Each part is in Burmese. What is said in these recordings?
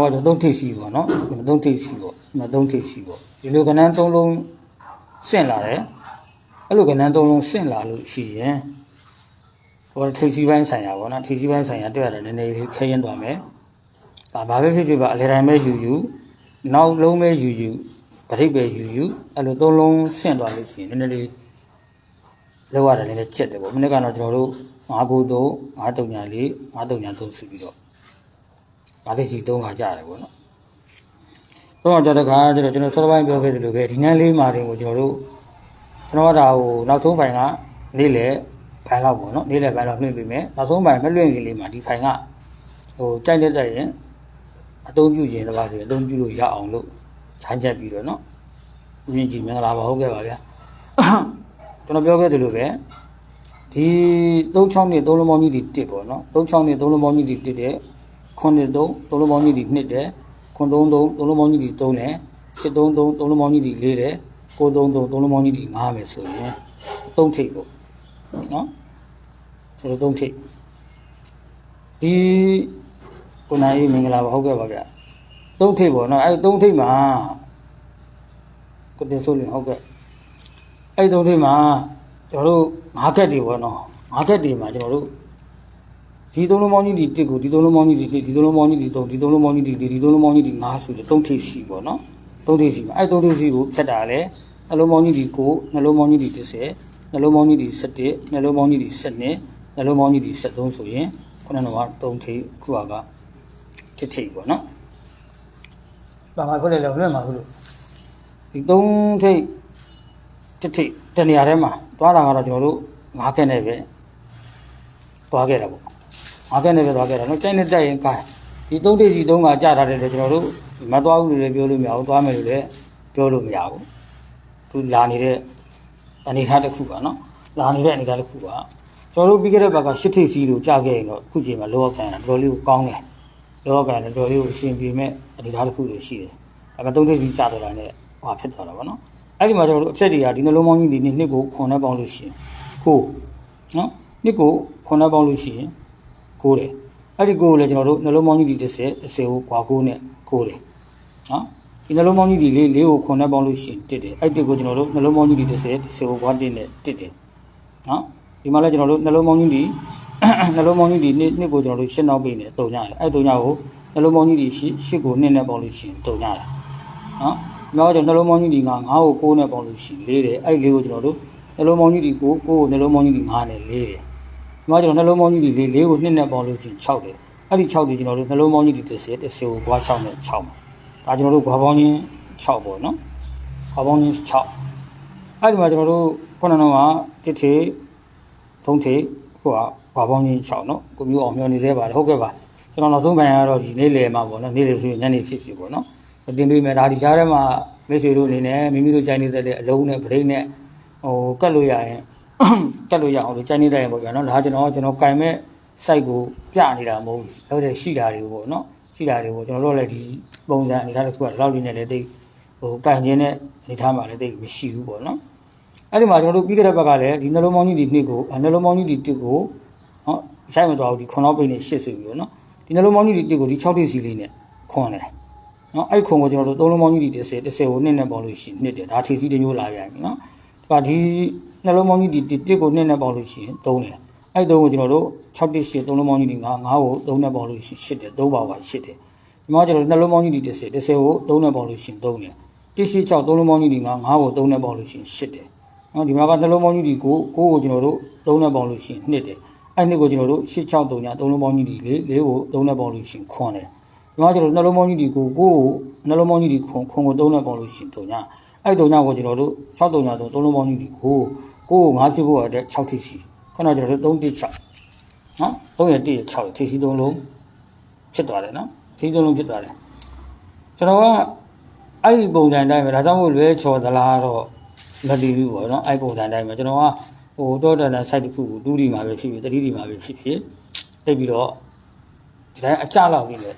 ဟောတော့သုံးထိပ်စီပေါ့နော်ဒီမှာသုံးထိပ်စီပေါ့ဒီမှာသုံးထိပ်စီပေါ့ဒီလိုကဏ္ဍသုံးလုံးဆင့်လာတယ်အဲ့လိုကဏ္ဍသုံးလုံးဆင့်လာလို့ရှိရင်ဟောထိပ်စီပိုင်းဆိုင်ရာပေါ့နော်ထိပ်စီပိုင်းဆိုင်ရာတွေ့ရတယ်နည်းနည်းလေးခရင်သွားမယ်ဒါဘာပဲဖြစ်ဖြစ်ပါအလေတိုင်းပဲယူယူနောက်လုံးပဲယူယူပဋိပဲယူယူအဲ့လိုသုံးလုံးဆင့်သွားလို့ရှိရင်နည်းနည်းလေးလောက်ရတယ်နည်းနည်းချက်တယ်ပေါ့မနေ့ကတော့ကျွန်တော်တို့9ခုတော့9တုံညာလေး9တုံညာသုံးစုပြီးတော့ ဘာသိစီသုံးခါကြရတယ်ပေါ့နော်။တော့တော့တခါကျတော့ကျွန်တော်စောစောပိုင်းပြောခဲ့သလိုပဲဒီနန်းလေးမာတင်ကိုကျွန်တော်တို့ကျွန်တော်ကဒါဟိုနောက်ဆုံးပိုင်းကနေ့လေဘိုင်လောက်ပေါ့နော်နေ့လေဘိုင်လောက်လွှင့်ပေးမယ်နောက်ဆုံးပိုင်းမလွှင့်ခင်လေးမှာဒီဖိုင်ကဟိုကြိုက်တဲ့တဲ့ရင်အသုံးပြုခြင်းတစ်ပါးဆိုရင်အသုံးပြုလို့ရအောင်လို့ခြိုင်းချက်ပြီးတော့နော်ဦးရင်ကြီးမင်္ဂလာပါဟုတ်ကဲ့ပါဗျာကျွန်တော်ပြောခဲ့သလိုပဲဒီ36နှစ်3လုံးပေါင်းကြီးဒီ1ပေါ့နော်36နှစ်3လုံးပေါင်းကြီးဒီ1တဲ့ 9နှစ်3 3လုံးပေါင်းကြီးဒီ2တဲ့9 3 3 3လုံးပေါင်းကြီးဒီ3နဲ့8 3 3 3လုံးပေါင်းကြီးဒီ4တဲ့9 3 3 3လုံးပေါင်းကြီးဒီ5မယ်ဆိုရင်3ထိပ်ပေါ့နော်ကျွန်တော်3ထိပ်ဒီကိုနိုင်မင်္ဂလာပါဟုတ်ကဲ့ပါဗျာ3ထိပ်ပေါ့နော်အဲ3ထိပ်မှာကိုတင်ဆိုးလင်ဟုတ်ကဲ့အဲ့3ထိပ်မှာကျွန်တော်တို့5ကက်တွေပေါ့နော်5ကက်တွေမှာကျွန်တော်တို့ ဒီသုံးလုံးပေါင်းကြီးဒီတစ်ကိုဒီသုံးလုံးပေါင်းကြီးဒီတစ်ဒီသုံးလုံးပေါင်းကြီးဒီသုံးဒီသုံးလုံးပေါင်းကြီးဒီဒီဒီသုံးလုံးပေါင်းကြီးဒီငါးဆိုတော့သုံးထိပ်စီပေါ့နော်သုံးထိပ်စီမှာအဲ့သုံးထိပ်စီကိုဖြတ်တာလဲနှလုံးပေါင်းကြီးဒီ9နှလုံးပေါင်းကြီးဒီ30နှလုံးပေါင်းကြီးဒီ17နှလုံးပေါင်းကြီးဒီ12နှလုံးပေါင်းကြီးဒီ73ဆိုရင်ခုနကတော့သုံးထိပ်ခုကတစ်ထိပ်ပေါ့နော်ဘာမှဖြစ်လေလဲလွှင့်မှာဟုတ်လို့ဒီသုံးထိပ်တစ်ထိပ်တနေရာထဲမှာတွားတာကတော့ကျွန်တော်တို့ငါးခက်နဲ့ပဲတွားခဲ့တာပေါ့ အားကဲနဲ့ပဲသွားခဲ့တာနော်ကြိုက်နဲ့တက်ရင်ကိုင်းဒီသုံးတိစီသုံးကကြာထားတယ်လေကျွန်တော်တို့မသွားဘူးလို့လည်းပြောလို့မရဘူးသွားမယ်လို့လည်းပြောလို့မရဘူးသူလာနေတဲ့အနေအထားတစ်ခုပါနော်လာနေတဲ့အနေအထားတစ်ခုပါကျွန်တော်တို့ပြီးခဲ့တဲ့ဘက်ကရှစ်ထိပ်စီလို့ကြာခဲ့ရင်တော့အခုချိန်မှာလောကခံရတာတော်တော်လေးကိုကောင်းတယ်လောကခံတယ်တော်တော်လေးကိုအရှင်ပြေမဲ့အနေအထားတစ်ခုတွေရှိတယ်အဲမှာသုံးတိစီကြာတော့တာနဲ့ဟောဖြစ်သွားတာပေါ့နော်အဲ့ဒီမှာကျွန်တော်တို့အဖြက်တွေကဒီနှလုံးပေါင်းကြီးဒီနှစ်ကိုခွန်နဲ့ပေါင်းလို့ရှိရင်ကိုနော်နှစ်ကိုခွန်နဲ့ပေါင်းလို့ရှိရင် ကိုးတယ်အဲ့ဒီကိုးကိုလည်းကျွန်တော်တို့နှလုံးပေါင်းကြီးဒီ30 30ကိုကွာကိုးနဲ့ကိုးတယ်နော်ဒီနှလုံးပေါင်းကြီးဒီလေးလေးကိုခွန်နဲ့ပေါင်းလို့ရှိရင်တစ်တယ်အဲ့တစ်ကိုကျွန်တော်တို့နှလုံးပေါင်းကြီးဒီ30 30ကိုကွာတစ်နဲ့တစ်တယ်နော်ဒီမှာလည်းကျွန်တော်တို့နှလုံးပေါင်းကြီးဒီနှလုံးပေါင်းကြီးဒီနှစ်နှစ်ကိုကျွန်တော်တို့ရှင်းနောက်ပိနေတုံညရတယ်အဲ့တုံညကိုနှလုံးပေါင်းကြီးဒီရှစ်ရှစ်ကိုနှစ်နဲ့ပေါင်းလို့ရှိရင်တုံညတာနော်ဒီမှာကျွန်တော်နှလုံးပေါင်းကြီးဒီ9 9ကို9နဲ့ပေါင်းလို့ရှိရင်လေးတယ်အဲ့လေးကိုကျွန်တော်တို့နှလုံးပေါင်းကြီးဒီ9 9ကိုနှလုံးပေါင်းကြီးဒီ9နဲ့လေးတယ် ဒီမှာကျွန်တော်နှလုံးပေါင်းကြီးဒီလေးလေးကိုနှစ်နဲ့ပေါင်းလို့ရှိရင်6တယ်အဲ့ဒီ6ဒီကျွန်တော်တို့နှလုံးပေါင်းကြီးဒီ30 30ကိုကွာ6နဲ့6မှာဒါကျွန်တော်တို့ကွာပေါင်းချင်း6ပေါ့နော်ကွာပေါင်းချင်း6အဲ့ဒီမှာကျွန်တော်တို့ခုနကတော့တစ်ထေသုံးထေဟိုကကွာပေါင်းချင်း6နော်ကိုမျိုးအောင်မျောနေသေးပါတယ်ဟုတ်ကဲ့ပါကျွန်တော်နောက်ဆုံးပိုင်းကတော့ဒီနေ့လေမှာပေါ့နော်နေ့လေဆိုရင်ညနေဖြစ်ဖြစ်ပေါ့နော်တင်ပေးမယ်ဒါဒီကြားထဲမှာမိတ်ဆွေတို့အနေနဲ့မိမိတို့ခြိုင်းနေတဲ့အလုံးနဲ့ဗရိတ်နဲ့ဟိုကတ်လို့ရရင် တက်လို့ရအောင်လို့ကြိုင်းနေတိုင်းပေါ့ဗျာနော်ဒါကျွန်တော်ကျွန်တော်ကင်မဲ့ site ကိုပြနေတာမဟုတ်ဘူးလောက်တဲ့ရှိတာတွေပေါ့နော်ရှိတာတွေပေါ့ကျွန်တော်တို့လည်းဒီပုံစံအနေထားတစ်ခုကဒီလောက်လေးနဲ့လည်းတိတ်ဟိုကင်ခြင်းနဲ့အနေထားမှာလည်းတိတ်မရှိဘူးပေါ့နော်အဲ့ဒီမှာကျွန်တော်တို့ပြီးခဲ့တဲ့ဘက်ကလည်းဒီနှလုံးပေါင်းကြီးဒီနှစ်ကိုနှလုံးပေါင်းကြီးဒီတစ်ကိုနော်ရှိုက်မတော်ဘူးဒီခွန်လောက်ပိတ်နဲ့ရှစ်ဆိုပြီးတော့နော်ဒီနှလုံးပေါင်းကြီးဒီတစ်ကိုဒီ6ထိပ်စီလေးနဲ့ခွန်တယ်နော်အဲ့ခွန်ကိုကျွန်တော်တို့သုံးလုံးပေါင်းကြီးဒီ30 30ကိုနှစ်နဲ့ပေါင်းလို့ရှိရင်နှစ်တယ်ဒါထိပ်စီတစ်မျိုးလာပြန်ပြီနော်ဒါဒီ နှလုံးပေါင်းကြီးဒီတစ်ကိုနှစ်နဲ့ပေါင်းလို့ရှိရင်3တယ်အဲ့3ကိုကျွန်တော်တို့6တိ8သုံးလုံးပေါင်းကြီးဒီ9 9ကို3နဲ့ပေါင်းလို့ရှိရင်8တယ်3ပါပါ8တယ်ဒီမှာကျွန်တော်တို့နှလုံးပေါင်းကြီးဒီ30 30ကို3နဲ့ပေါင်းလို့ရှိရင်3တယ်1 8 6သုံးလုံးပေါင်းကြီးဒီ9 9ကို3နဲ့ပေါင်းလို့ရှိရင်8တယ်နော်ဒီမှာကနှလုံးပေါင်းကြီးဒီ9 9ကိုကျွန်တော်တို့3နဲ့ပေါင်းလို့ရှိရင်2တယ်အဲ့နှစ်ကိုကျွန်တော်တို့8 6 3ည3လုံးပေါင်းကြီးဒီ4 4ကို3နဲ့ပေါင်းလို့ရှိရင်9တယ်ဒီမှာကျွန်တော်နှလုံးပေါင်းကြီးဒီ9 9ကိုနှလုံးပေါင်းကြီးဒီခွန်ခွန်ကို3နဲ့ပေါင်းလို့ရှိရင်3ညအဲ့3ညကိုကျွန်တော်တို့6 3ည3 3လုံးပေါင်းကြီးဒီ9 9ကို9ဖြစ်ဖို့အတွက်6ထိရှိခုနကကျွန်တော်တို့3တိ6နော်3ရ1ရ6ထိရှိ3လုံးဖြစ်သွားတယ်နော်ထိ3လုံးဖြစ်သွားတယ်ကျွန်တော်ကအဲ့ဒီပုံစံတိုင်းပဲဒါကြောင့်မို့လွဲချော်သလားတော့မတည်ဘူးပေါ့နော်အဲ့ပုံစံတိုင်းပဲကျွန်တော်ကဟိုတော့တန်တန် site တစ်ခုကိုတူးဒီမှာပဲဖြစ်ဖြစ်တတိဒီမှာပဲဖြစ်ဖြစ်တိတ်ပြီးတော့ဒီတိုင်းအကြလောက်လေးနဲ့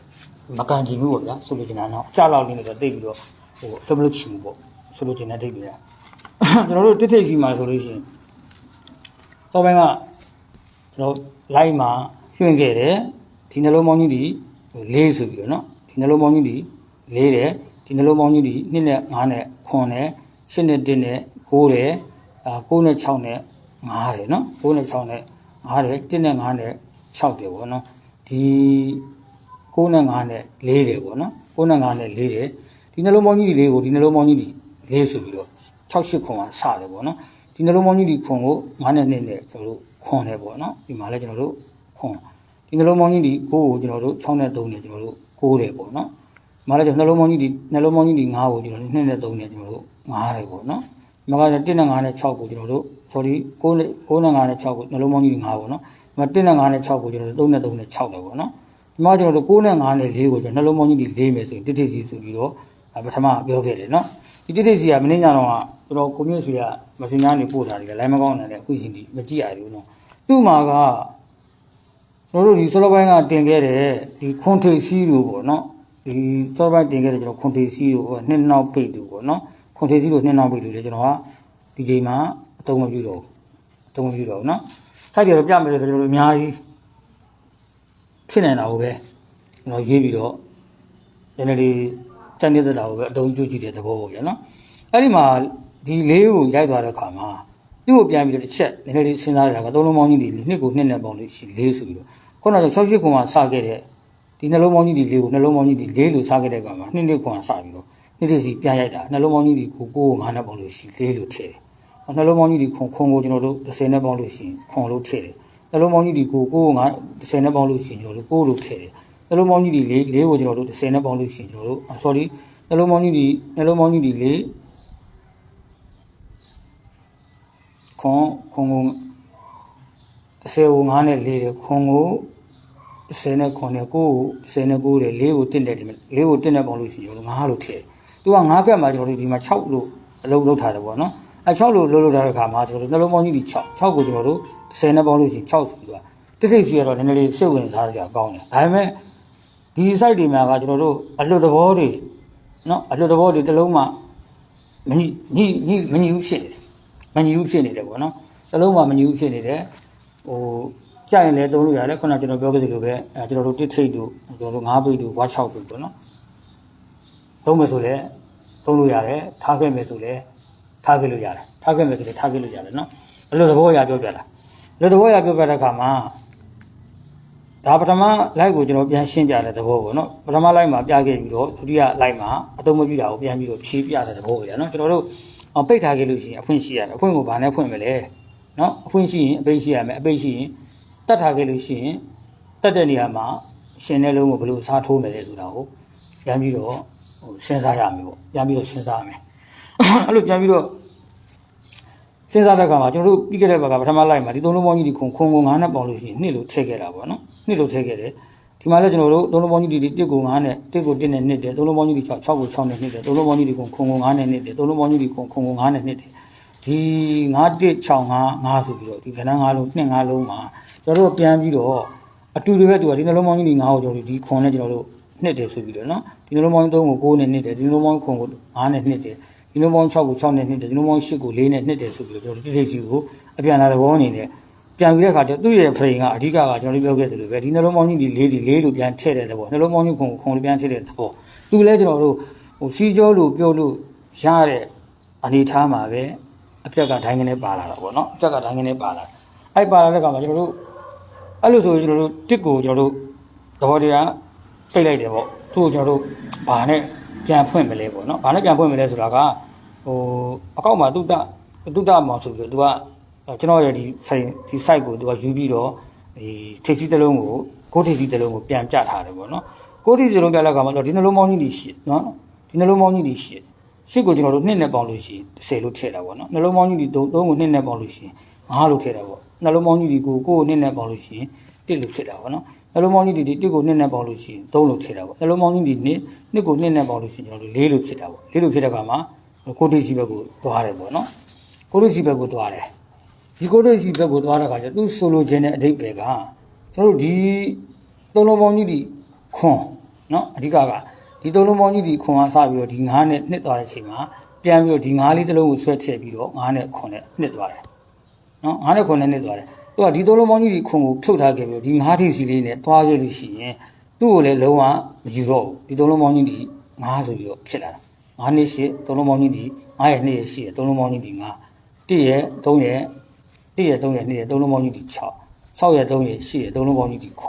မကန်ကြည့်ဘူးပေါ့ဗျာဆိုလိုချင်တာတော့အကြလောက်လေးနဲ့တော့တိတ်ပြီးတော့ဟိုလှုပ်လှုပ်ချင်ဘူးပေါ့ဆိုလိုချင်တဲ့တိတ်တွေ ကကျွန်တော်တို့တစ်ထိပ်စီမှာဆိုလို့ရှိရင်တော့ဘင်းကကျွန်တော် live မှာရွှင့်ခဲ့တယ်ဒီနှလုံးပေါင်းကြီးဒီလေးဆိုပြီးတော့နော်ဒီနှလုံးပေါင်းကြီးဒီ၄တယ်ဒီနှလုံးပေါင်းကြီးဒီ2နဲ့5နဲ့9နဲ့8နဲ့1နဲ့9တယ်အာ9နဲ့6နဲ့5တယ်နော်9နဲ့6နဲ့5တယ်1နဲ့5နဲ့6တယ်ပေါ့နော်ဒီ9နဲ့5နဲ့4တယ်ပေါ့နော်9နဲ့5နဲ့4တယ်ဒီနှလုံးပေါင်းကြီးဒီလေးကိုဒီနှလုံးပေါင်းကြီးဒီ၄ဆိုပြီးတော့ 6 8ခွန်ကစတယ်ပေါ့နော်ဒီနှလုံးပေါင်းကြီးဒီခွန်ကို9နဲ့2နဲ့ကျွန်တော်တို့ခွန်တယ်ပေါ့နော်ဒီမှာလည်းကျွန်တော်တို့ခွန်ဒီနှလုံးပေါင်းကြီးဒီ9ကိုကျွန်တော်တို့6နဲ့3နဲ့ကျွန်တော်တို့9တယ်ပေါ့နော်ဒီမှာလည်းကျွန်တော်နှလုံးပေါင်းကြီးဒီနှလုံးပေါင်းကြီးဒီ9ကိုကျွန်တော်တို့2နဲ့3နဲ့ကျွန်တော်တို့9တယ်ပေါ့နော်ဒီမှာက1နဲ့5နဲ့6ကိုကျွန်တော်တို့ sorry 9နဲ့9နဲ့5နဲ့6ကိုနှလုံးပေါင်းကြီးဒီ9ပေါ့နော်ဒီမှာ1နဲ့5နဲ့6ကိုကျွန်တော်တို့3နဲ့3နဲ့6တယ်ပေါ့နော်ဒီမှာကျွန်တော်တို့9နဲ့5နဲ့4ကိုကျွန်တော်နှလုံးပေါင်းကြီးဒီ4မယ်ဆိုရင်တစ်တိစီဆိုပြီးတော့ပထမပြောခဲ့တယ်နော် ဒီတစ်တိစီကမင်းညတော့ကကျွန်တော်ကွန်မြူဆွေကမစင်ညာနေပို့ထားတယ်လိုင်းမကောင်းတယ်အခုရှင်ဒီမကြည့်ရဘူးနော်သူ့မှာကကျွန်တော်တို့ဒီဆောလဘိုင်းကတင်ခဲ့တဲ့ဒီခွန်ထိပ်စီးလို့ပေါ့နော်ဒီဆောလဘိုင်းတင်ခဲ့တဲ့ကျွန်တော်ခွန်ထိပ်စီးလို့နှစ်နောက်ပိတ်သူပေါ့နော်ခွန်ထိပ်စီးလို့နှစ်နောက်ပိတ်သူလေကျွန်တော်ကဒီချိန်မှာအတုံးမပြုတော့ဘူးအတုံးမပြုတော့ဘူးနော်စိုက်ကြတော့ပြမယ်ဆိုတော့ကျွန်တော်တို့အများကြီးဖြစ်နေတာကိုပဲကျွန်တော်ရေးပြီးတော့န ည်းနည်းလေးစံနေတဲ့တာကိုပဲအတုံးပြုကြည့်တဲ့သဘောပေါ့ဗျာနော်အဲ့ဒီမှာဒီလေးကိုရိုက်သွားတဲ့အခါမှာသူ့ကိုပြန်ပြီးတော့တစ်ချက်နည်းနည်းလေးစဉ်းစားရတာကသုံးလုံးပေါင်းကြီးဒီနှစ်ကိုနှစ်နဲ့ပေါင်းလို့ရှိလေးဆိုပြီးတော့ခုနက68ခုမှစခဲ့တဲ့ဒီနှလုံးပေါင်းကြီးဒီလေးကိုနှလုံးပေါင်းကြီးဒီလေးလို့စခဲ့တဲ့အခါမှာနှစ်နှစ်ခုမှစပြီးတော့နှစ်တစ်စီပြန်ရိုက်တာနှလုံးပေါင်းကြီးဒီကိုကိုကိုငါးနဲ့ပေါင်းလို့ရှိလေးလို့ထည့်တယ်နှလုံးပေါင်းကြီးဒီခွန်ခွန်ကိုကျွန်တော်တို့30နဲ့ပေါင်းလို့ရှိရင်ခွန်လို့ထည့်တယ်နှလုံးပေါင်းကြီးဒီကိုကိုငါ30နဲ့ပေါင်းလို့ရှိရင်ကျွန်တော်တို့ကိုလို့ထည့်တယ် နှလုံးပေါင်းကြီးဒီလေးလေးကိုကျွန်တော်တို့30နဲ့ပေါင်းလို့ရှိရင်ကျွန်တော်တို့ sorry နှလုံးပေါင်းကြီးဒီနှလုံးပေါင်းကြီးဒီလေးခွန်ခွန်ကို30ကို9နဲ့4တယ်ခွန်ကို30နဲ့ခွန်နဲ့9ကို30နဲ့9တယ်4ကို1နဲ့ဒီ4ကို1နဲ့ပေါင်းလို့ရှိရင်ကျွန်တော်9လို့ထည့်သူက9ကက်မှာကျွန်တော်တို့ဒီမှာ6လို့အလုပ်လုပ်ထားတယ်ပေါ့နော်အဲ6လို့လုပ်လုပ်ထားတဲ့ခါမှာကျွန်တော်တို့နှလုံးပေါင်းကြီးဒီ6 6ကိုကျွန်တော်တို့30နဲ့ပေါင်းလို့ရှိရင်6ဆိုပြီးတော့တစ်စိတ်စီကတော့နည်းနည်းလေးစိတ်ဝင်စားကြကောင်းတယ်ဒါပေမဲ့ ဒီ site တွေမှာကကျွန်တော်တို့အလွတ်တဘောတွေနော်အလွတ်တဘောတွေတစ်လုံးမှမညီညီညီမညီဘူးဖြစ်နေတယ်မညီဘူးဖြစ်နေတယ်ပေါ့နော်တစ်လုံးမှမညီဘူးဖြစ်နေတယ်ဟိုကြာရင်လည်းသုံးလို့ရတယ်ခုနကကျွန်တော်ပြောခဲ့သလိုပဲအဲကျွန်တော်တို့တစ်ထိတ်တို့ကျွန်တော်တို့9ပိတ်တို့ဝါ6ပိတ်ပေါ့နော်သုံးမယ်ဆိုလည်းသုံးလို့ရတယ်ထားခဲ့မယ်ဆိုလည်းထားခဲ့လို့ရတယ်ထားခဲ့မယ်ဆိုလည်းထားခဲ့လို့ရတယ်နော်အလွတ်တဘောအရာပြောပြတာအလွတ်တဘောအရာပြောပြတဲ့အခါမှာ ဒါပထမ live ကိုကျွန်တော်ပြန်ရှင်းပြတဲ့သဘောပေါ့နော်ပထမ live မှာပြခဲ့ပြီးတော့ဒုတိယ live မှာအသုံးမပြုတာကိုပြန်ပြီးတော့ဖြေပြတဲ့သဘောပဲနော်ကျွန်တော်တို့အောင်ပိတ်ထားခဲ့လို့ရှိရင်အဖွင့်ရှိရတယ်အဖွင့်ကိုဘာနဲ့ဖွင့်မလဲနော်အဖွင့်ရှိရင်အပိတ်ရှိရမယ်အပိတ်ရှိရင်တတ်ထားခဲ့လို့ရှိရင်တတ်တဲ့နေရာမှာရှင်တဲ့လုံးကိုဘယ်လိုစားထိုးမယ်လဲဆိုတာကိုပြန်ပြီးတော့ဟိုစဉ်းစားရမယ်ပေါ့ပြန်ပြီးတော့စဉ်းစားရမယ်အဲ့လိုပြန်ပြီးတော့ စဉ်းစားတဲ့အခါမှာကျွန်တော်တို့ပြီးခဲ့တဲ့ဘက်ကပထမလိုက်မှာဒီသုံးလုံးပေါင်းကြီးဒီခွန်ခွန်ကို9နဲ့ပေါင်းလို့ရှိရင်နှစ်လို့ထည့်ခဲ့တာပေါ့နော်နှစ်လို့ထည့်ခဲ့တယ်ဒီမှာလည်းကျွန်တော်တို့သုံးလုံးပေါင်းကြီးဒီ1ကို9နဲ့1ကို1နဲ့နှစ်တယ်သုံးလုံးပေါင်းကြီးဒီ6 6ကို6နဲ့နှစ်တယ်သုံးလုံးပေါင်းကြီးဒီခွန်ခွန်ကို9နဲ့နှစ်တယ်သုံးလုံးပေါင်းကြီးဒီခွန်ခွန်ကို9နဲ့နှစ်တယ်ဒီ9 1 6 5 5ဆိုပြီးတော့ဒီကဏ္ဍ9လုံး2 5လုံးမှာကျွန်တော်တို့ပြန်ပြီးတော့အတူတူပဲသူကဒီနှလုံးပေါင်းကြီးဒီ9ကိုကျွန်တော်တို့ဒီခွန်နဲ့ကျွန်တော်တို့နှစ်တယ်ဆိုပြီးတော့နော်ဒီနှလုံးပေါင်း3ကို9နဲ့နှစ်တယ်ဒီနှလုံးပေါင်းခွန်ကို9နဲ့နှစ်တယ် ဒီနှလုံးပေါင်း6ကို6နဲ့နှစ်တယ်ဒီနှလုံးပေါင်း8ကို4နဲ့နှစ်တယ်ဆိုပြီးတော့ကျွန်တော်တို့တိတိကျကျကိုအပြန်လာတဲ့ဘောအနေနဲ့ပြန်ပြီးတဲ့အခါကျသူ့ရဲ့ frame ကအဓိကကကျွန်တော်တို့ပြောခဲ့သလိုပဲဒီနှလုံးပေါင်းကြီးဒီ4ဒီ4လို့ပြန်ထည့်တဲ့သဘောနှလုံးပေါင်းကြီးခွန်ခွန်လို့ပြန်ထည့်တဲ့သဘောသူလည်းကျွန်တော်တို့ဟိုစီကြောလို့ပြောလို့ရတဲ့အနေထားမှာပဲအပြက်ကဒိုင်းကနေပါလာတာပေါ့နော်အပြက်ကဒိုင်းကနေပါလာအဲ့ပါလာတဲ့အခါမှာကျွန်တော်တို့အဲ့လိုဆိုရင်ကျွန်တော်တို့တစ်ကိုကျွန်တော်တို့သဘောတရားပိတ်လိုက်တယ်ပေါ့သူ့ကိုကျွန်တော်တို့ဘာနဲ့ ပြန်ဖွင့်မလဲပေါ့နော်ဘာနဲ့ပြန်ဖွင့်မလဲဆိုတာကဟိုအကောက်မှာတုတ္တတုတ္တမောင်ဆိုပြီးတော့ तू ကကျွန်တော်ရဲ့ဒီ site ဒီ site ကို तू ကယူပြီးတော့ဒီထိပ်စီးတစ်လုံးကိုကိုထိပ်စီးတစ်လုံးကိုပြန်ပြထားတယ်ပေါ့နော်ကိုထိပ်စီးတစ်လုံးပြလိုက်ခါမှာတော့ဒီနှလုံးပေါင်းကြီးဒီရှစ်နော်ဒီနှလုံးပေါင်းကြီးဒီရှစ်ရှစ်ကိုကျွန်တော်တို့နှစ်နဲ့ပေါင်းလို့ရှိရင်10လို့ထည့်တာပေါ့နော်နှလုံးပေါင်းကြီးဒီ3 3ကိုနှစ်နဲ့ပေါင်းလို့ရှိရင်5လို့ထည့်တာပေါ့နှလုံးပေါင်းကြီးဒီကိုကိုကိုနှစ်နဲ့ပေါင်းလို့ရှိရင်1လို့ထည့်တာပေါ့နော် နှလုံးပေါင်းကြီးဒီဒီတစ်ကိုနှစ်နဲ့ပေါင်းလို့ရှိရင်သုံးလို့ဖြစ်တာပေါ့နှလုံးပေါင်းကြီးဒီနှစ်နှစ်ကိုနှစ်နဲ့ပေါင်းလို့ရှိရင်ကျွန်တော်တို့လေးလို့ဖြစ်တာပေါ့လေးလို့ဖြစ်တဲ့အခါမှာကိုတိစီဘက်ကိုသွားတယ်ပေါ့နော်ကိုတိစီဘက်ကိုသွားတယ်ဒီကိုတိစီဘက်ကိုသွားတဲ့အခါကျသူဆိုလိုခြင်းတဲ့အဓိပ္ပာယ်ကကျွန်တော်တို့ဒီသုံးလုံးပေါင်းကြီးဒီခွန်နော်အဓိကကဒီသုံးလုံးပေါင်းကြီးဒီခွန်ကစပြီးတော့ဒီငါးနဲ့နှစ်သွားတဲ့အချိန်မှာပြန်ပြီးတော့ဒီငါးလေးတစ်လုံးကိုဆွဲထည့်ပြီးတော့ငါးနဲ့ခွန်နဲ့နှစ်သွားတယ်နော်ငါးနဲ့ခွန်နဲ့နှစ်သွားတယ် သူကဒီသုံးလုံးပေါင်းကြီးဒီခွန်ကိုဖြုတ်ထားခဲ့ပြီးတော့ဒီငါးထိပ်စီလေးနဲ့သွားခဲ့လို့ရှိရင်သူ့ကိုလည်းလုံးဝမယူတော့ဘူးဒီသုံးလုံးပေါင်းကြီးဒီ9ဆိုပြီးတော့ဖြစ်လာတာ9နှစ်ရှိသုံးလုံးပေါင်းကြီးဒီ9ရဲ့2ရဲ့ရှိသုံးလုံးပေါင်းကြီးဒီ9 1ရဲ့3ရဲ့1ရဲ့3ရဲ့2ရဲ့သုံးလုံးပေါင်းကြီးဒီ6 6ရဲ့3ရဲ့8ရဲ့သုံးလုံးပေါင်းကြီးဒီ9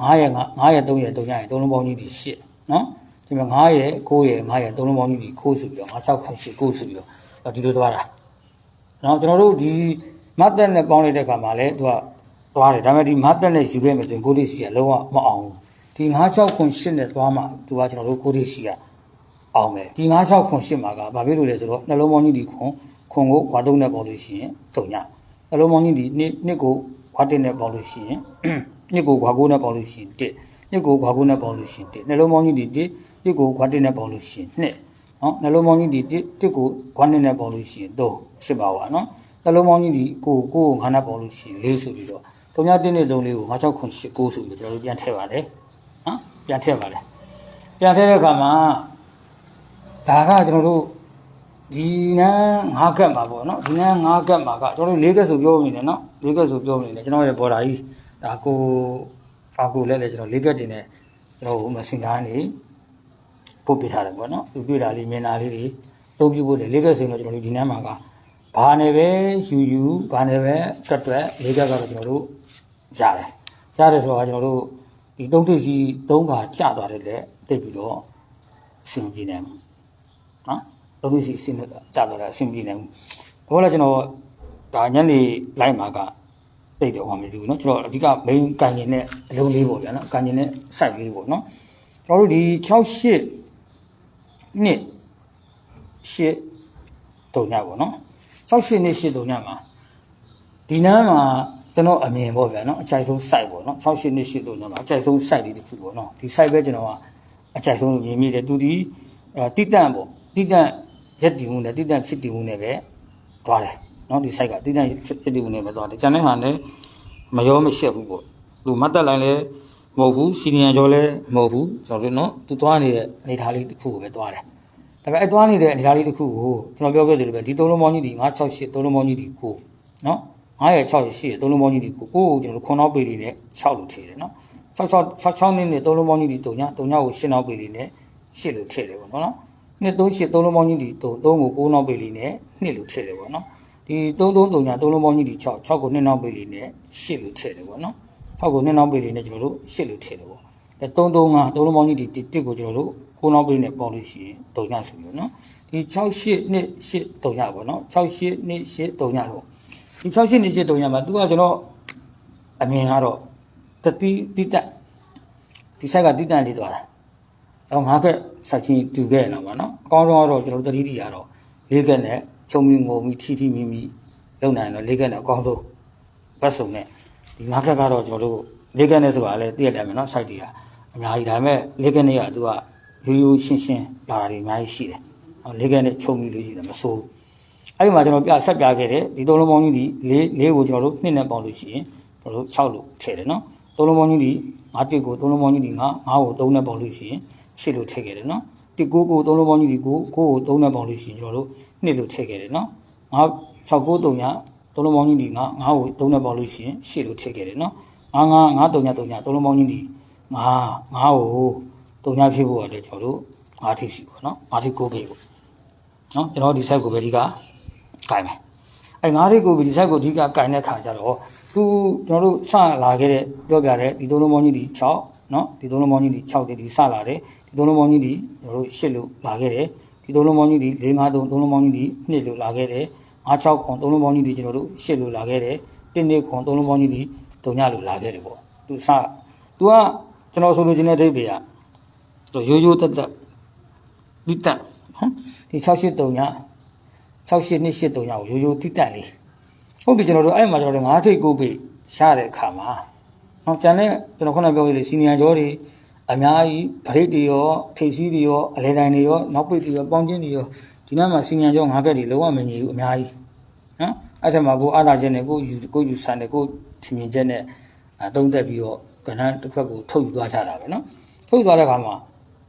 9ရဲ့9ရဲ့3ရဲ့3ရဲ့သုံးလုံးပေါင်းကြီးဒီ8နော်ဒီမှာ9ရဲ့9ရဲ့9ရဲ့သုံးလုံးပေါင်းကြီးဒီ9ဆိုပြီးတော့9 6 9 8 9ဆိုပြီးတော့ဒီလိုသွားတာနော်ကျွန်တော်တို့ဒီ မတ်တက်နဲ့ပေါင်းလိုက်တဲ့ခါမှာလည်းသူကသွားတယ်ဒါပေမဲ့ဒီမတ်တက်နဲ့ယူခဲ့မယ်ဆိုရင်ကိုဒီစီကလုံးဝမအောင်ဘူးဒီ96ခွန်8နဲ့သွားမှသူကကျွန်တော်တို့ကိုဒီစီကအောင်မယ်ဒီ96ခွန်8မှာကဘာဖြစ်လို့လဲဆိုတော့နှလုံးပေါင်းကြီးဒီခွန်ခွန်ကိုဝါတုံးနဲ့ပေါင်းလို့ရှိရင်တုံညနှလုံးပေါင်းကြီးဒီနှစ်နှစ်ကိုဝါတင်နဲ့ပေါင်းလို့ရှိရင်နှစ်ကိုဝါကိုးနဲ့ပေါင်းလို့ရှိရင်တစ်နှစ်ကိုဝါကိုးနဲ့ပေါင်းလို့ရှိရင်တစ်နှလုံးပေါင်းကြီးဒီတစ်တစ်ကိုဝါတင်နဲ့ပေါင်းလို့ရှိရင်နှစ်နော်နှလုံးပေါင်းကြီးဒီတစ်တစ်ကိုခွန်းနဲ့ပေါင်းလို့ရှိရင်3ဖြစ်ပါပါနော် နှလုံးပေါင်းကြီးဒီကိုကိုကိုငါးနဲ့ပေါင်းလို့ရှိရင်4ဆိုပြီးတော့တုံညာတင်းနဲ့3လေးကို9 6 9 8 9ဆိုပြီးကျွန်တော်တို့ပြန်ထည့်ပါတယ်နော်ပြန်ထည့်ပါတယ်ပြန်ထည့်တဲ့အခါမှာဒါကကျွန်တော်တို့ဒီနန်း၅ကက်မှာပေါ့နော်ဒီနန်း၅ကက်မှာကကျွန်တော်တို့၄ကက်ဆိုပြောနေတယ်နော်၄ကက်ဆိုပြောနေတယ်ကျွန်တော်ရဲ့ဘော်ဒါကြီးဒါကိုဖာကိုလည်းလည်းကျွန်တော်၄ကက်တင်နဲ့ကျွန်တော်ဟိုမစင်ကားနေပို့ပြထားတယ်ပေါ့နော်သူတွေ့တာလေးမြင်တာလေးတွေသုံးပြဖို့လေလေးကက်ဆိုရင်တော့ကျွန်တော်တို့ဒီနန်းမှာက ဘာနဲ့ပဲယူယူဘာနဲ့ပဲတွက်တွက်လေးကကတော့ကျွန်တော်တို့ရတယ်ရတယ်ဆိုတော့ကျွန်တော်တို့ဒီသုံးတိစီသုံးခါကျသွားတယ်လေတိတ်ပြီးတော့အဆင်ပြေနိုင်ဘူးနော်သုံးတိစီအဆင်ကျသွားတာအဆင်ပြေနိုင်ဘူးဘာလို့လဲကျွန်တော်ဒါညနေလိုက်မှာကတိတ်တယ်ဟောမျိုးဘူးနော်ကျွန်တော်အဓိက main ကန်ကျင်နဲ့အလုံးလေးပေါ့ဗျာနော်ကန်ကျင်နဲ့ site လေးပေါ့နော်ကျွန်တော်တို့ဒီ68နှစ်ရှစ်တုံညပေါ့နော် 68နှစ်ရှစ်တုံညမှာဒီနားမှာကျွန်တော်အမြင်ပေါ့ဗျာနော်အကြိုက်ဆုံး site ပေါ့နော်68နှစ်ရှစ်တုံညမှာအကြိုက်ဆုံး site လေးတစ်ခုပေါ့နော်ဒီ site ပဲကျွန်တော်ကအကြိုက်ဆုံးလို့မြင်မိတယ်သူဒီအဲတိတန့်ပေါ့တိတန့်ရက်တည်မှုနဲ့တိတန့်ဖြစ်တည်မှုနဲ့ပဲသွားတယ်နော်ဒီ site ကတိတန့်ဖြစ်တည်မှုနဲ့ပဲသွားတယ်ကျန်တဲ့ဟာနဲ့မရောမရှက်ဘူးပေါ့သူမတ်တက်လိုက်လဲမဟုတ်ဘူးစီနီယံကျော်လဲမဟုတ်ဘူးကျွန်တော်တို့နော်သူသွားနေတဲ့အနေထားလေးတစ်ခုကိုပဲသွားတယ် ဒါပေမဲ့အဲသွားနေတဲ့အနေထားလေးတစ်ခုကိုကျွန်တော်ပြောခဲ့သလိုပဲဒီသုံးလုံးပေါင်းကြီးဒီ968သုံးလုံးပေါင်းကြီးဒီ9နော်9ရဲ့6ရဲ့8ရဲ့သုံးလုံးပေါင်းကြီးဒီ9ကိုကိုကျွန်တော်တို့ခွန်နောက်ပေလေးနဲ့6လို့ထည့်တယ်နော်66 66နှစ်နဲ့သုံးလုံးပေါင်းကြီးဒီ3ည3ညကို8နောက်ပေလေးနဲ့8လို့ထည့်တယ်ပေါ့နော်နှစ်38သုံးလုံးပေါင်းကြီးဒီ3 3ကို9နောက်ပေလေးနဲ့2လို့ထည့်တယ်ပေါ့နော်ဒီ33 3ညသုံးလုံးပေါင်းကြီးဒီ6 6ကို2နောက်ပေလေးနဲ့8လို့ထည့်တယ်ပေါ့နော်6ကို2နောက်ပေလေးနဲ့ကျွန်တော်တို့8လို့ထည့်တယ်ပေါ့အဲ3 3 5သုံးလုံးပေါင်းကြီးဒီ1ကိုကျွန်တော်တို့ 9နောက်ပေနဲ့ပေါင်းလို့ရှိရင်3ညဆိုပြီးတော့နော်ဒီ68နှစ်8 3ညပေါ့နော်68နှစ်8 3ညပေါ့ဒီ68နှစ်8 3ညမှာသူကကျွန်တော်အမြင်ကတော့တတိတိတက်ဒီဆိုင်ကတိတက်လေးသွားတာတော့ငါကဆက်ချင်းတူခဲ့တော့ဗောနော်အကောင်းဆုံးကတော့ကျွန်တော်တို့တတိတိရတော့လေးကက်နဲ့ချုံမီငုံမီထီထီမီမီလုံနိုင်တော့လေးကက်နဲ့အကောင်းဆုံးဘတ်စုံနဲ့ဒီငါကက်ကတော့ကျွန်တော်တို့လေးကက်နဲ့ဆိုတာလည်းတည့်ရတယ်မယ်နော် site တွေကအများကြီးဒါပေမဲ့လေးကက်နဲ့ကသူက ရိုးရိုးရှင်းရှင်းလာတာတွေအများကြီးရှိတယ်ဟောလေးကက်နဲ့ချုံမီလို့ရှိတယ်မဆိုးဘူးအဲ့ဒီမှာကျွန်တော်ပြဆက်ပြခဲ့တယ်ဒီသုံးလုံးပေါင်းကြီးဒီလေးလေးကိုကျွန်တော်တို့နှစ်နဲ့ပေါင်းလို့ရှိရင်ကျွန်တော်တို့6လို့ထည့်တယ်နော်သုံးလုံးပေါင်းကြီးဒီ9တစ်ကိုသုံးလုံးပေါင်းကြီးဒီ9 9ကို3နဲ့ပေါင်းလို့ရှိရင်8လို့ထည့်ခဲ့တယ်နော်ဒီ9ကိုသုံးလုံးပေါင်းကြီးဒီ9 9ကို3နဲ့ပေါင်းလို့ရှိရင်ကျွန်တော်တို့2လို့ထည့်ခဲ့တယ်နော်9 6 9 3ညသုံးလုံးပေါင်းကြီးဒီ9 9ကို3နဲ့ပေါင်းလို့ရှိရင်8လို့ထည့်ခဲ့တယ်နော်9 9 9 3ည3ညသုံးလုံးပေါင်းကြီးဒီ9 9ကို 3ညဖြစ်ဖို့ရတယ်ကျွန်တော်တို့9ထိရှိပေါ့နော်9ထိ9ပေပေါ့နော်ကျွန်တော်ဒီ site ကိုပဲဒီကကင်မယ်အဲငါးလေးကိုဒီ site ကိုအဓိကကင်တဲ့ခါကျတော့သူကျွန်တော်တို့စလာခဲ့တဲ့ပြောပြတဲ့ဒီသုံးလုံးပေါင်းကြီးဒီ6နော်ဒီသုံးလုံးပေါင်းကြီးဒီ6တဲ့ဒီစလာတယ်ဒီသုံးလုံးပေါင်းကြီးဒီကျွန်တော်တို့8လို့လာခဲ့တယ်ဒီသုံးလုံးပေါင်းကြီးဒီ4 5 3သုံးလုံးပေါင်းကြီးဒီ2လို့လာခဲ့တယ်5 6ခွန်သုံးလုံးပေါင်းကြီးဒီကျွန်တော်တို့8လို့လာခဲ့တယ်1 2ခွန်သုံးလုံးပေါင်းကြီးဒီ3ညလို့လာခဲ့တယ်ပေါ့သူစသူကကျွန်တော်ဆိုလိုချင်တဲ့အဓိပ္ပာယ်က သူရိုးရိုးတက်တက်ဒီတက်ဟမ်ဒီ683ည68နှစ်83ညကိုရိုးရိုးတိတက်လေးဟုတ်ပြီကျွန်တော်တို့အဲ့မှာကျွန်တော်တို့9ထိပ်9ပိရှားတဲ့အခါမှာနော်ကျန်တဲ့ကျွန်တော်ခုနပြောရလေစီနီယံကျော်တွေအများကြီးဗရိတ်တွေရောထိပ်စီးတွေရောအလဲတိုင်းတွေရောနောက်ပိတ်တွေရောပေါင်းချင်းတွေရောဒီနေ့မှာစီနီယံကျော်9ကက်တွေလုံးဝမငြိဘူးအများကြီးနော်အဲ့ထက်မှာကိုအားလာချက်နဲ့ကိုယူကိုယူဆန်တဲ့ကိုထင်မြင်ချက်နဲ့အသုံးသက်ပြီးတော့ကဏ္ဍတစ်ခါကိုထုတ်ယူသွားကြတာပဲနော်ထုတ်ယူသွားတဲ့အခါမှာ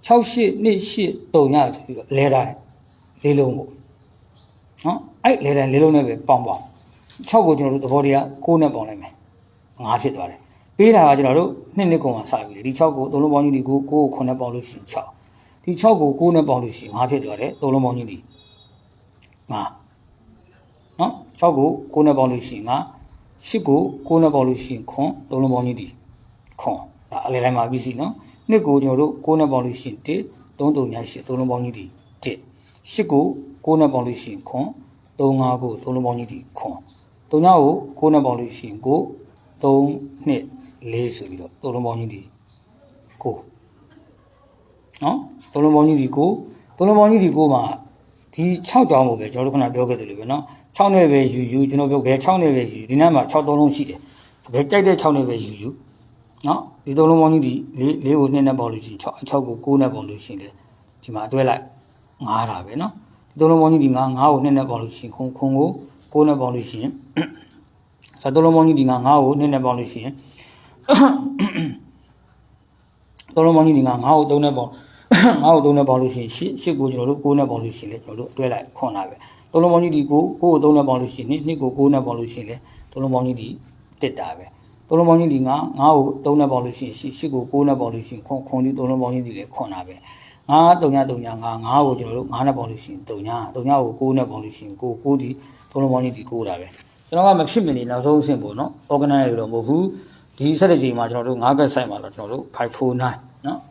68နှစ်8 3ညဆိုပြီးတော့လဲတိုင်းလေးလုံးပေါ့နော်အဲ့လေတန်လေးလုံးနဲ့ပဲပေါင်းပေါင်း6ကိုကျွန်တော်တို့သဘောတရား6နဲ့ပေါင်းလိုက်မယ်9ဖြစ်သွားတယ်ပေးတာကကျွန်တော်တို့နှစ်နှစ်ကုန်မှာစပြီလေဒီ6ကိုသုံးလုံးပေါင်းကြီးဒီကို9ကို9ပေါင်းလို့ရှိရင်6ဒီ6ကို9နဲ့ပေါင်းလို့ရှိရင်5ဖြစ်သွားတယ်သုံးလုံးပေါင်းကြီးဒီ5နော်6ကို9နဲ့ပေါင်းလို့ရှိရင်5 8ကို9နဲ့ပေါင်းလို့ရှိရင်ခွန်သုံးလုံးပေါင်းကြီးဒီခွန်ဒါအလဲလိုက်မှာပြီးစီနော် နှစ်ကိုကျွန်တော်တို့9နဲ့ပေါင်းလို့ရှိရင်1 3 3ည8သုံးလုံးပေါင်းကြီးဒီ1 8ကို9နဲ့ပေါင်းလို့ရှိရင်ခွန်3 5ကိုသုံးလုံးပေါင်းကြီးဒီခွန်3ညကို9နဲ့ပေါင်းလို့ရှိရင်9 3နှစ်4ဆိုပြီးတော့သုံးလုံးပေါင်းကြီးဒီ9နော်သုံးလုံးပေါင်းကြီးဒီ9သုံးလုံးပေါင်းကြီးဒီ9မှာဒီ6တောင်းကိုပဲကျွန်တော်တို့ခဏပြောခဲ့တယ်လို့ပဲနော်6နဲ့ပဲယူယူကျွန်တော်ပြောဘယ်6နဲ့ပဲယူယူဒီနေ့မှာ6သုံးလုံးရှိတယ်ဘယ်ကြိုက်တဲ့6နဲ့ပဲယူယူ နော်ဒီသုံးလုံးပေါင်းကြီးဒီ4 4ကို2နဲ့ပေါင်းလို့ရှိရင်6 6ကို9နဲ့ပေါင်းလို့ရှိရင်လေဒီမှာအတွဲလိုက်9တာပဲနော်ဒီသုံးလုံးပေါင်းကြီးဒီ9 9ကို2နဲ့ပေါင်းလို့ရှိရင်ခွန်ခွန်ကို9နဲ့ပေါင်းလို့ရှိရင်စသုံးလုံးပေါင်းကြီးဒီ9 9ကို2နဲ့ပေါင်းလို့ရှိရင်သုံးလုံးပေါင်းကြီးဒီ9 9ကို3နဲ့ပေါင်း9ကို3နဲ့ပေါင်းလို့ရှိရင်8 8ကိုကျွန်တော်တို့9နဲ့ပေါင်းလို့ရှိရင်လေကျွန်တော်တို့အတွဲလိုက်ခွန်တာပဲသုံးလုံးပေါင်းကြီးဒီ9 9ကို3နဲ့ပေါင်းလို့ရှိရင်2ကို9နဲ့ပေါင်းလို့ရှိရင်လေသုံးလုံးပေါင်းကြီးဒီတက်တာပဲ သုံးလုံးပေါင်းကြီးဒီ9 9ကို3နဲ့ပေါင်းလို့ရှိရင်8 8ကို9နဲ့ပေါင်းလို့ရှိရင်ခွန်ခွန်ဒီသုံးလုံးပေါင်းကြီးဒီလေခွန်တာပဲ9 3ည3ည9 9ကိုကျွန်တော်တို့9နဲ့ပေါင်းလို့ရှိရင်3ည3ညကို9နဲ့ပေါင်းလို့ရှိရင်9 9ဒီသုံးလုံးပေါင်းကြီးဒီ9တာပဲကျွန်တော်ကမဖြစ်မနေနောက်ဆုံးအဆင့်ပေါ့နော် organize ရတော့မဟုတ်ဘူးဒီဆက်တဲ့ချိန်မှာကျွန်တော်တို့9ကက် site မှာတော့ကျွန်တော်တို့549နော်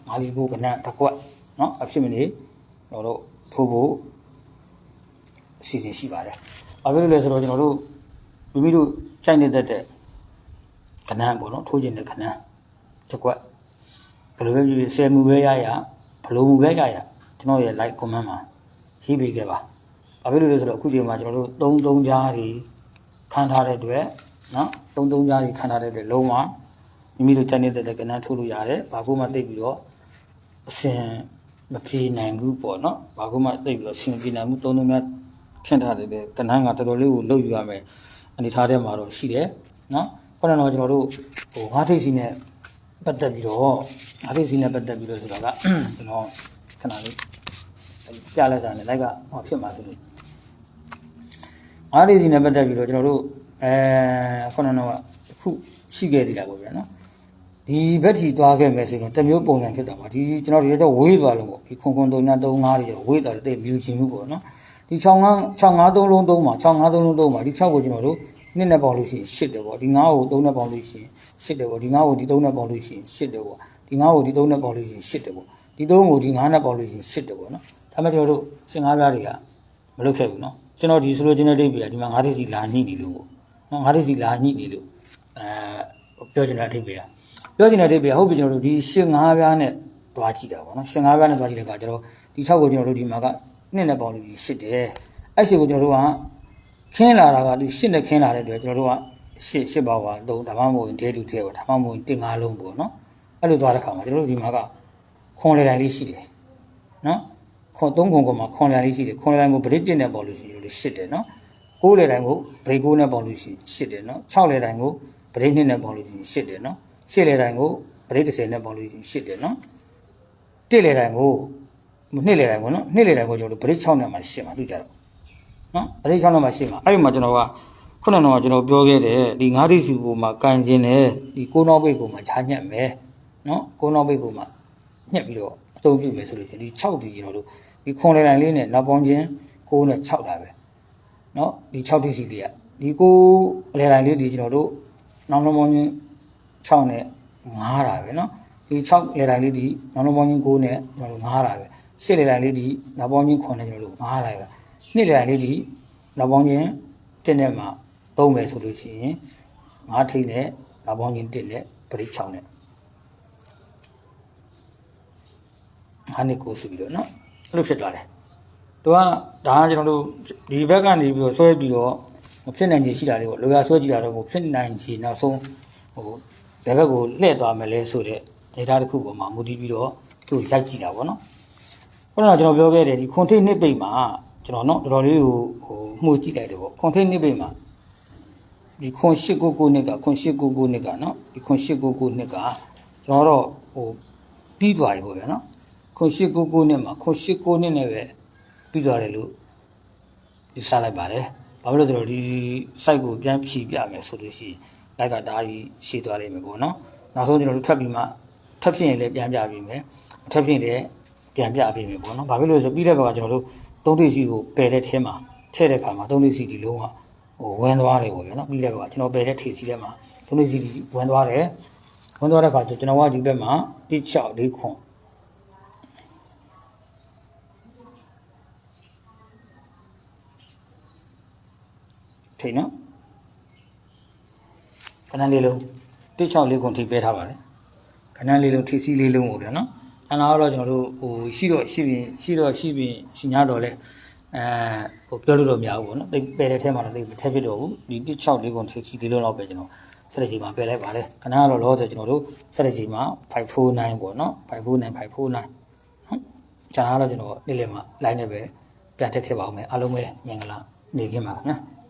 5လီဘူးကနတစ်ကွက်နော်အဖြစ်မနေကျွန်တော်တို့ထိုးဖို့အစီအစဉ်ရှိပါတယ်။ဘာဖြစ်လို့လဲဆိုတော့ကျွန်တော်တို့မိမိတို့ကြိုက်နေတဲ့တဲ့ ကနန်းပေါ့နော်ထိုးခြင်းတဲ့ကနန်းတစ်ကွက်ဘယ်လိုပဲဖြစ်ဖြစ်ဆယ်မူပဲရရဘယ်လိုမူပဲရရကျွန်တော်ရဲ့ like comment မှာရေးပေးခဲ့ပါ။ဘာဖြစ်လို့လဲဆိုတော့အခုချိန်မှာကျွန်တော်တို့3 3ကြားတွေခံထားတဲ့အတွက်နော်3 3ကြားတွေခံထားတဲ့အတွက်လုံးဝမိမိတို့ကြိုက်နေတဲ့ကနန်းထိုးလို့ရတယ်။ဘာကူမှတိတ်ပြီးတော့အစင်မပြေနိုင်ဘူးပေါ့နော်။ဘာကူမှတိတ်ပြီးတော့အစင်မပြေနိုင်ဘူးသုံးသုံးများခင့်ထားတဲ့ကနန်းကတော်တော်လေးကိုလှုပ်ယူရမယ်အနေထားထဲမှာတော့ရှိတယ်နော်။ ခုနကတော့ကျွန်တော်တို့ဟိုငါးထိပ်စီနဲ့ပတ်သက်ပြီးတော့ငါးထိပ်စီနဲ့ပတ်သက်ပြီးတော့ဆိုတာကကျွန်တော်ခဏလေးပြလိုက်စားနေလိုက်ကဟောဖြစ်မှာဆိုလို့ငါးထိပ်စီနဲ့ပတ်သက်ပြီးတော့ကျွန်တော်တို့အဲခုနကတော့အခုရှိခဲ့သေးတာပေါ့ဗျာနော်။ဒီဘက်ထီသွားခဲ့မယ်ဆိုတော့တစ်မျိုးပုံစံဖြစ်တာပါဒီကျွန်တော်တို့တော့ဝေးသွားလို့ပေါ့ဒီခွန်ခွန်တုံညာ35တွေကျတော့ဝေးသွားတယ်တိတ်မြူချင်မှုပေါ့နော်ဒီ65 653လုံးသုံးမှာ65သုံးလုံးသုံးမှာဒီ6ကိုကျွန်တော်တို့ နှစ်နဲ့ပေါင်းလို့ရှိရင်8တယ်ပေါ့ဒီ9ကို3နဲ့ပေါင်းလို့ရှိရင်8တယ်ပေါ့ဒီ9ကိုဒီ3နဲ့ပေါင်းလို့ရှိရင်8တယ်ပေါ့ဒီ9ကိုဒီ3နဲ့ပေါင်းလို့ရှိရင်8တယ်ပေါ့ဒီ3ကိုဒီ9နဲ့ပေါင်းလို့ရှိရင်8တယ်ပေါ့နော်ဒါမှကျွန်တော်တို့ရှင်၅ပြားတွေကမလုပ်ခဲ့ဘူးနော်ကျွန်တော်ဒီဆိုလိုချင်တဲ့ဒိတ်ပြဒီမှာ9ထိပ်စီလာညှိနေလို့ပေါ့နော်9ထိပ်စီလာညှိနေလို့အဲပြောချင်တာဒိတ်ပြပြောချင်တဲ့ဒိတ်ပြဟုတ်ပြီကျွန်တော်တို့ဒီရှင်၅ပြားနဲ့တွားကြည့်တာပေါ့နော်ရှင်၅ပြားနဲ့တွားကြည့်တဲ့အခါကျတော့ဒီ6ကိုကျွန်တော်တို့ဒီမှာကနှစ်နဲ့ပေါင်းလို့ရှိရင်8တယ်အဲ့ရှိကိုကျွန်တော်တို့က ခင်းလာတာကဒီ8နဲ့ခင်းလာတဲ့အတွက်ကျွန်တော်တို့က8 8ပေါက်ကတော့ဒါမှမဟုတ်ဒဲတူထဲပေါ့ဒါမှမဟုတ်တင်၅လုံးပေါ့နော်အဲ့လိုသွားတဲ့ခါမှာကျွန်တော်တို့ဒီမှာကခွန်လေတိုင်းလေးရှိတယ်နော်ခွန်၃ခွန်ကမှာခွန်လေတိုင်းလေးရှိတယ်ခွန်လေတိုင်းကိုဗရိတ်တင်နဲ့ပေါက်လို့ရှိရင်လို့8တယ်နော်9လေတိုင်းကိုဗရိတ်9နဲ့ပေါက်လို့ရှိရင်8တယ်နော်6လေတိုင်းကိုဗရိတ်2နဲ့ပေါက်လို့ရှိရင်8တယ်နော်8လေတိုင်းကိုဗရိတ်30နဲ့ပေါက်လို့ရှိရင်8တယ်နော်1လေတိုင်းကိုနှစ်လေတိုင်းကိုနော်နှစ်လေတိုင်းကိုကျွန်တော်တို့ဗရိတ်6နဲ့မှရှင်းမှာတွေ့ကြတော့ နော်ဗရိတ်6နဲ့မှရှင်းမှာအဲ့ဒီမှာကျွန်တော်ကခုနကတော့ကျွန်တော်ပြောခဲ့တဲ့ဒီငါးတိစုကိုမှကန်ခြင်းနဲ့ဒီကိုနောက်ဘိတ်ကိုမှဈာညက်မယ်နော်ကိုနောက်ဘိတ်ကိုမှညှက်ပြီးတော့အသုံးပြုမယ်ဆိုလို့ရှိရင်ဒီ6ဒီကျွန်တော်တို့ဒီခွန်လေတိုင်းလေးနဲ့နောက်ပေါင်းခြင်း6နဲ့6တာပဲနော်ဒီ6တိစီလေးကဒီကိုလေတိုင်းလေးဒီကျွန်တော်တို့နောက်နောက်ပေါင်းခြင်း6နဲ့9တာပဲနော်ဒီ6လေတိုင်းလေးဒီနောက်နောက်ပေါင်းခြင်း9နဲ့ကျွန်တော်တို့9တာပဲရှစ်လေတိုင်းလေးဒီနောက်ပေါင်းခြင်း9နဲ့ကျွန်တော်တို့9တာပဲ နှစ်လျာလေးဒီနောက်ပေါင်းချင်းတင်းနဲ့မှာသုံးမယ်ဆိုလို့ရှိရင်ငါးထိတ်နဲ့နောက်ပေါင်းချင်းတင်းနဲ့ပရိ6နဲ့ဟာနေကိုဆိုပြီးတော့နော်အဲ့လိုဖြစ်သွားတယ်သူကဒါကကျွန်တော်တို့ဒီဘက်ကနေပြီးတော့ဆွဲပြီးတော့ဖြစ်နိုင်ခြေရှိတာလေးပေါ့လိုရာဆွဲကြည့်တာတော့ဖြစ်နိုင်ခြေနောက်ဆုံးဟိုဘယ်ဘက်ကိုလှည့်သွားမလဲဆိုတဲ့ data တစ်ခုပေါ်မှာမူတည်ပြီးတော့သူ့ရိုက်ကြည့်တာပေါ့နော်ခုနကကျွန်တော်ပြောခဲ့တယ်ဒီခွန်ထိတ်နှစ်ပိတ်မှာ ကျွန်တော်เนาะတော်တော်လေးကိုဟိုမှုကြည့်လိုက်တယ်ပေါ့ content နှစ်ပိတ်မှာဒီခွန်899နှစ်ကခွန်899နှစ်ကเนาะဒီခွန်899နှစ်ကကျွန်တော်တော့ဟိုပြီးသွားပြီပေါ့ဗျာเนาะခွန်899နှစ်မှာခွန်89နှစ်နဲ့ပဲပြီးသွားတယ်လို့ဒီစားလိုက်ပါတယ်ဘာဖြစ်လို့လဲဆိုတော့ဒီ site ကိုပြန်ဖြီးပြမယ်ဆိုလို့ရှိရင် like ကဒါကြီးရှည်သွားလိမ့်မယ်ပေါ့နော် နောက်ဆုံးကျွန်တော်တို့ထပ်ပြီးမှထပ်ဖြစ်ရင်လည်းပြန်ပြပေးမယ်မထပ်ဖြစ်ရင်လည်းပြန်ပြပေးမယ်ပေါ့နော်ဘာဖြစ်လို့လဲဆိုပြီးတဲ့ဘက်ကကျွန်တော်တို့ သုံးသိစီကိုပယ်တဲ့ထဲမှာထည့်တဲ့ခါမှာသုံးသိစီဒီလုံးကဟိုဝင်သွားတယ်ပေါ့ဗျာနော်ပြီးတဲ့ဘက်ကကျွန်တော်ပယ်တဲ့ထေစီထဲမှာသုံးသိစီဒီဝင်သွားတယ်ဝင်သွားတဲ့ခါကျကျွန်တော်ကဒီဘက်မှာတိ6လေးခွန်ထိနော်ခဏလေးလုံးတစ်ချောင်းလေးကုန်ထိပေးထားပါတယ်ခဏလေးလုံးထိစီလေးလုံးကိုဗျာနော် ခဏတော့ကျွန်တော်တို့ဟိုရှိတော့ရှိပြင်ရှိတော့ရှိပြင်ရှင်ညာတော့လဲအဲဟိုပြောလို့တော့မရဘူးပေါ့နော်တိတ်ပယ်တဲ့ထဲမှာတော့တိတ်မထက်ဖြစ်တော့ဘူးဒီတစ်ချောင်းလေးကုန်ထိစီလေးလုံးတော့ပဲကျွန်တော်ဆက်လက်ကြီးမှာပယ်လိုက်ပါတယ်ခဏတော့လောဆယ်ကျွန်တော်တို့ဆက်လက်ကြီးမှာ549ပေါ့နော်549 549နော်ကျွန်တော်ကတော့ကျွန်တော်နေ့လည်မှာ line နဲ့ပဲပြန်တက်ခဲ့ပါအောင်မယ်အားလုံးပဲမင်္ဂလာနေခင်ပါခင်ဗျာ